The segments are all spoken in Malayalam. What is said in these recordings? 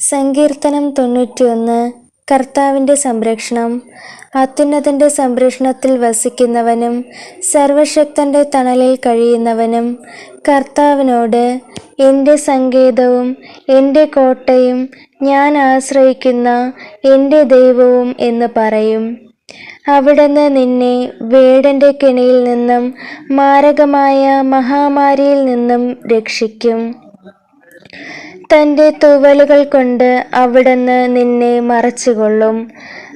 സങ്കീർത്തനം തൊണ്ണൂറ്റിയൊന്ന്. കർത്താവിന്റെ സംരക്ഷണം. അത്യുന്നതന്റെ സംരക്ഷണത്തിൽ വസിക്കുന്നവനും സർവശക്തന്റെ തണലിൽ കഴിയുന്നവനും കർത്താവിനോട് എന്റെ സങ്കേതവും എന്റെ കോട്ടയും ഞാൻ ആശ്രയിക്കുന്ന എന്റെ ദൈവവും എന്ന് പറയും. അവിടുന്ന് നിന്നെ വേടന്റെ കെണിയിൽ നിന്നും മാരകമായ മഹാമാരിയിൽ നിന്നും രക്ഷിക്കും. തന്റെ തുവലുകൾ കൊണ്ട് അവിടുന്ന് നിന്നെ മറച്ചുകൊള്ളും.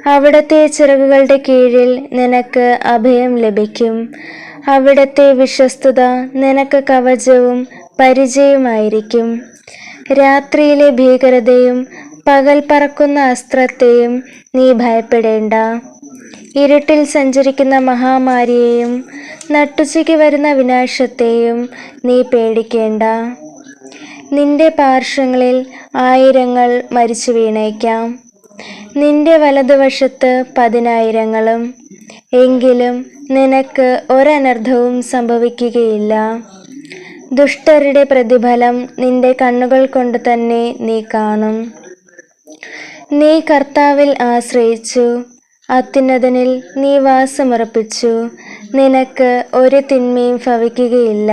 അവിടത്തെ ചിറകുകളുടെ കീഴിൽ നിനക്ക് അഭയം ലഭിക്കും. അവിടത്തെ വിശ്വസ്തത നിനക്ക് കവചവും പരിചയമായിരിക്കും രാത്രിയിലെ ഭീകരതയും പകൽ പറക്കുന്ന അസ്ത്രത്തെയും നീ ഭയപ്പെടേണ്ട. ഇരുട്ടിൽ സഞ്ചരിക്കുന്ന മഹാമാരിയെയും നട്ടുച്ചയ്ക്ക് വരുന്ന വിനാശത്തെയും നീ പേടിക്കേണ്ട. നിന്റെ പാർശ്വങ്ങളിൽ ആയിരങ്ങൾ മരിച്ചു വീണേക്കാം. നിന്റെ വലതുവശത്ത് പതിനായിരങ്ങളും. എങ്കിലും നിനക്ക് ഒരനർത്ഥവും സംഭവിക്കുകയില്ല. ദുഷ്ടരുടെ പ്രതിഫലം നിന്റെ കണ്ണുകൾ കൊണ്ട് തന്നെ നീ കാണും. നീ കർത്താവിൽ ആശ്രയിച്ചു. അത്യുന്നതനിൽ നീ വാസമുറപ്പിച്ചു. നിനക്ക് ഒരു തിന്മയും ഭവിക്കുകയില്ല.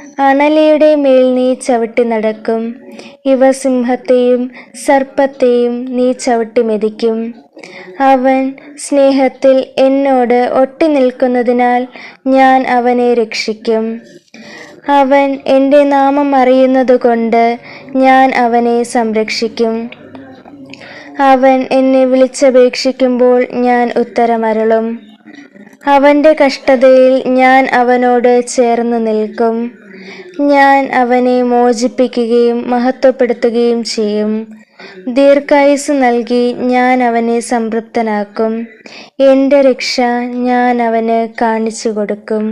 അണലിയുടെ മേൽ നീ ചവിട്ടി നടക്കും. ഇവ സിംഹത്തെയും സർപ്പത്തെയും നീ ചവിട്ടി മെതിക്കും. അവൻ സ്നേഹത്തിൽ എന്നോട് ഒട്ടി നിൽക്കുന്നതിനാൽ ഞാൻ അവനെ രക്ഷിക്കും. അവൻ എന്റെ നാമം അറിയുന്നതുകൊണ്ട് ഞാൻ അവനെ സംരക്ഷിക്കും. അവൻ എന്നെ വിളിച്ചപേക്ഷിക്കുമ്പോൾ ഞാൻ ഉത്തരമരളും. അവന്റെ കഷ്ടതയിൽ ഞാൻ അവനോട് ചേർന്ന് നിൽക്കും. ഞാൻ അവനെ മോചിപ്പിക്കുകയും മഹത്വപ്പെടുത്തുകയും ചെയ്യും. ദീർഘായുസ് നൽകി ഞാൻ അവനെ സംതൃപ്തനാക്കും. എന്റെ രക്ഷ ഞാൻ അവന് കാണിച്ചു കൊടുക്കും